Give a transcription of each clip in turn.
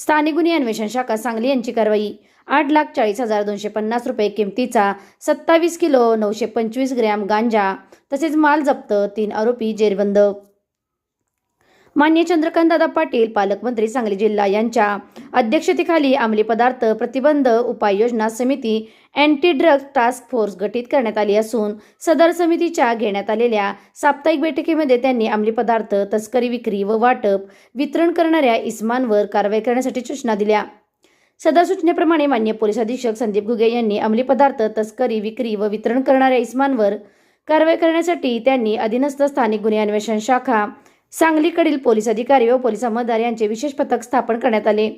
स्थानिक गुन्हे अन्वेषण शाखा सांगली यांची कारवाई. आठ लाख चाळीस हजार दोनशे पन्नास रुपये किमतीचा सत्तावीस किलो नऊशे पंचवीस ग्रॅम गांजा तसेच माल जप्त तीन आरोपी जेरबंद. मान्य चंद्रकांतदादा पाटील पालकमंत्री सांगली जिल्हा यांच्या अध्यक्षतेखाली अंमली पदार्थ प्रतिबंध उपाययोजना समिती अँटी ड्रग्ज टास्क फोर्स गठीत करण्यात आली असून सदर समितीच्या घेण्यात आलेल्या साप्ताहिक बैठकीमध्ये त्यांनी अंमली पदार्थ तस्करी विक्री व वाटप वितरण करणाऱ्या इस्मांवर कारवाई करण्यासाठी सूचना दिल्या. सदर सूचनेप्रमाणे मान्य पोलीस अधीक्षक संदीप घुगे यांनी अंमली पदार्थ तस्करी विक्री व वितरण करणाऱ्या इस्मांवर कारवाई करण्यासाठी त्यांनी अधीनस्थ स्थानिक गुन्हे अन्वेषण शाखा सांगलीकडील पोलीस अधिकारी व पोलीस अंमलदार यांचे विशेष पथक स्थापन करण्यात आले.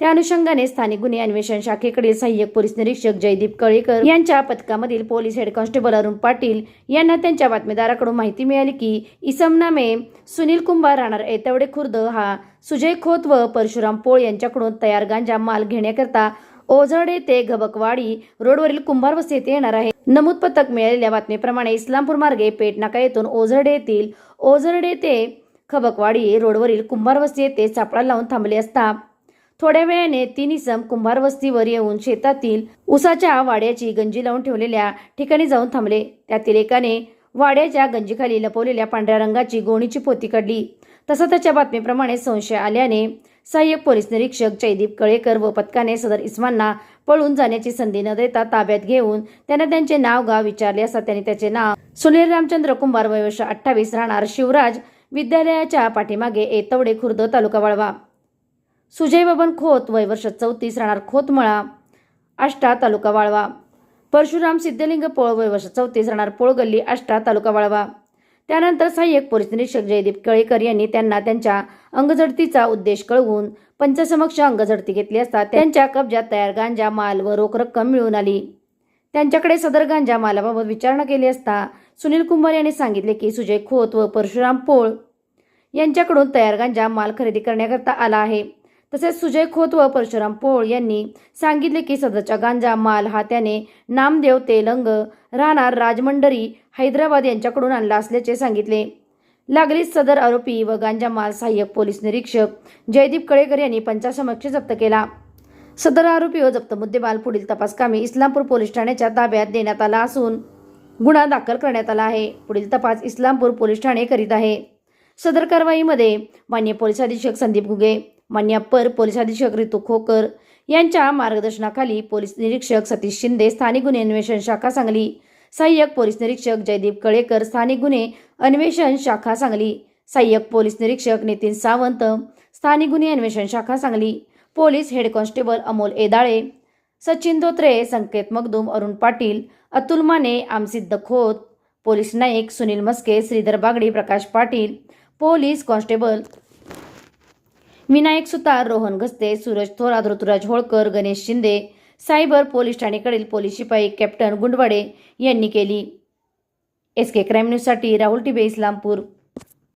त्या अनुषंगाने स्थानिक गुन्हे अन्वेषण शाखेकडील सहाय्यक पोलीस निरीक्षक जयदीप कळेकर यांच्या पथकामधील police head constable Arun Patil यांना त्यांच्या बातमीदाराकडून माहिती मिळाली की इसम नामे सुनील कुंभार राहणार एतवडे खुर्द हा सुजय खोत व परशुराम पोळ यांच्याकडून तयार गांजा माल घेण्याकरता ओझरडे ते घबकवाडी रोडवरील कुंभार वस्ती येथे येणार आहे. नमूद पथक मिळालेल्या बातमीप्रमाणे इस्लामपूर मार्गे पेटनाका येथून ओझरडे येथील ओझरडे ते खबकवाडी रोडवरील कुंभारवस्ती येथे सापळा लावून थांबले असता. थोड्या वेळाने तीन इसम कुंभारवस्तीवर येऊन शेतातील उसाच्या वाड्याची गंजी लावून ठेवलेल्या ठिकाणी जाऊन थांबले. त्यातील एकाने वाड्याच्या गंजीखाली लपवलेल्या पांढऱ्या रंगाची गोणीची पोती काढली. तसा त्याच्या बातमीप्रमाणे संशय आल्याने सहाय्यक पोलीस निरीक्षक जयदीप कळेकर व पथकाने सदर इस्मांना पळून जाण्याची संधी न देता ताब्यात घेऊन त्यांना त्यांचे नाव गाव विचारले असता त्यांनी त्याचे नाव सुनील रामचंद्र कुंभार वयवर्ष अठ्ठावीस राहणार शिवराज विद्यालयाच्या पाठीमागे एतवडे खुर्द तालुका वाळवा. सुजय बबन खोत वय वर्ष चौतीस राहणार खोतमळा आष्टा तालुका वाळवा. परशुराम सिद्धलिंग पोळ वय वर्ष चौतीस राहणार पोळगल्ली आष्टा तालुका वाळवा. त्यानंतर सहाय्यक पोलीस निरीक्षक जयदीप केळेकर यांनी त्यांना त्यांच्या अंगझडतीचा उद्देश कळवून पंचसमक्ष अंगझडती घेतली असता त्यांच्या कब्जात तयार गांजा माल व रोख रक्कम मिळून आली. त्यांच्याकडे सदर गांजा मालाबाबत विचारणा केली असता सुनील कुंभार यांनी सांगितले की सुजय खोत व परशुराम पोळ यांच्याकडून तयार गांजा माल खरेदी करण्याकरता आला आहे. तसेच सुजय खोत व परशुराम पोळ यांनी सांगितले की सदरचा गांजा माल हा त्याने नामदेव तेलंग राहणार राजमंडरी हैदराबाद यांच्याकडून आणला असल्याचे सांगितले. लागलीच सदर आरोपी व गांजा माल सहाय्यक पोलीस निरीक्षक जयदीप कळेकर यांनी पंचासमक्ष जप्त केला. सदर आरोपी व जप्त मुद्देमाल पुढील तपासकामी इस्लामपूर पोलीस ठाण्याच्या ताब्यात देण्यात आला असून गुन्हा दाखल करण्यात आला आहे. पुढील तपास इस्लामपूर पोलीस ठाणे करीत आहे. सदर कारवाईमध्ये मान्य पोलीस अधीक्षक संदीप घुगे मान्य अप्पर पोलीस अधीक्षक रितू खोकर यांच्या मार्गदर्शनाखाली पोलीस निरीक्षक सतीश शिंदे स्थानिक गुन्हे अन्वेषण शाखा सांगली सहाय्यक पोलीस निरीक्षक जयदीप कळेकर स्थानिक गुन्हे अन्वेषण शाखा सांगली सहाय्यक पोलीस निरीक्षक नितीन सावंत स्थानिक गुन्हे अन्वेषण शाखा Sangli police head constable Amol Edale Sachin Dhotre Sanket Magdum Arun Patil Atul Mane Amsiddh Khot police Naik Sunil Maske Shridhar Bagdi Prakash Patil police constable Vinayak Sutar Rohan Ghaste Suraj Thorat Ruturaj Holkar Ganesh Shinde cyber police ठाणेकडील police शिपाई captain Gundwade यांनी केली. S के crime न्यूजसाठी राहुल टिबे इस्लामपूर.